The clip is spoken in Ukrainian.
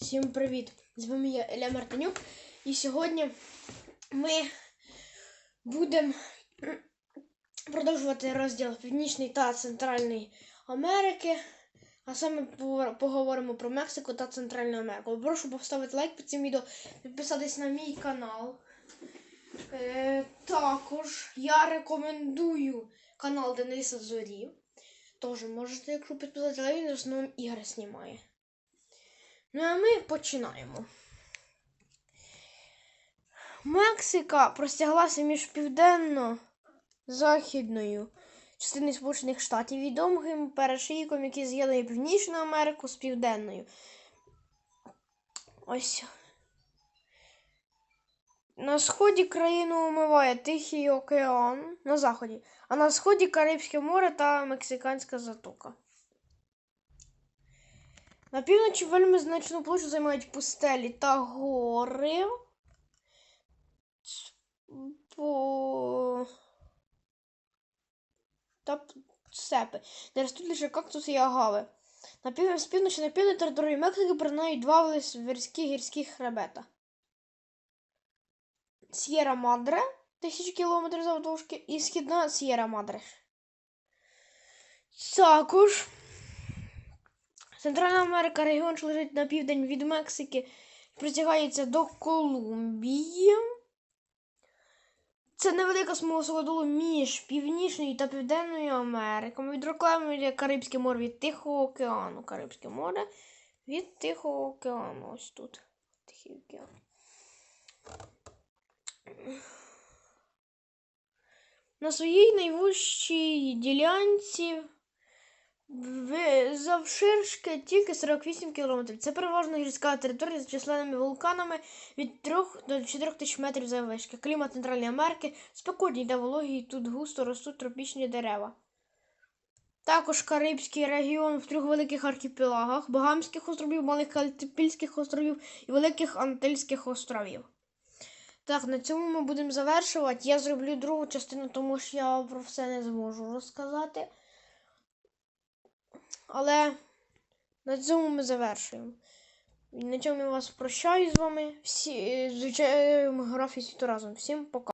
Всім привіт! З вами я Еля Мартинюк. І сьогодні ми будемо продовжувати розділ Північної та Центральної Америки. А саме поговоримо про Мексику та Центральну Америку. Прошу поставити лайк під цим відео, підписатись на мій канал. Е, також я рекомендую канал Дениса Зорі. Теж можете, якщо підписати лайк, він в основному ігри знімає. Ну а ми починаємо. Мексика простяглася між південно-західною частиною Сполучених Штатів і довгим перешийком, який з'єднує Північну Америку з Південною. Ось. На сході країну омиває Тихий океан, на заході, а на сході Карибське море та Мексиканська затока. На півночі вельми значну площу займають пустелі та гори. По... Та степи, де ростуть лише кактуси і агави. На пів... З півночі на південь території Мексики принають два верські гірські хребета. С'єра Мадре, тисячі кілометрів завдовжки, і східна С'єра Мадре. Також Центральна Америка регіон, що лежить на південь від Мексики, притягається до Колумбії. Це невелика смуга суходолу між Північною та Південною Америкою. Відрокламує Карибське море від Тихого океану. Карибське море від Тихого океану. Ось тут. Тихий океан. На своїй найвищій ділянці ви- завширшки тільки 48 кілометрів. Це переважно гірська територія з численними вулканами від 3 до 4 тисяч метрів заввишки. Клімат Центральної Америки спекотній та вологий, тут густо ростуть тропічні дерева. Також Карибський регіон в трьох великих архіпелагах, Багамських островів, Малих Альтипільських островів і Великих Антильських островів. Так, на цьому ми будемо завершувати. Я зроблю другу частину, тому що я про все не зможу розказати. Але на цьому ми завершуємо. На цьому я вас прощаю з вами. Всі, е, звичайно, графі світу разом. Всім пока.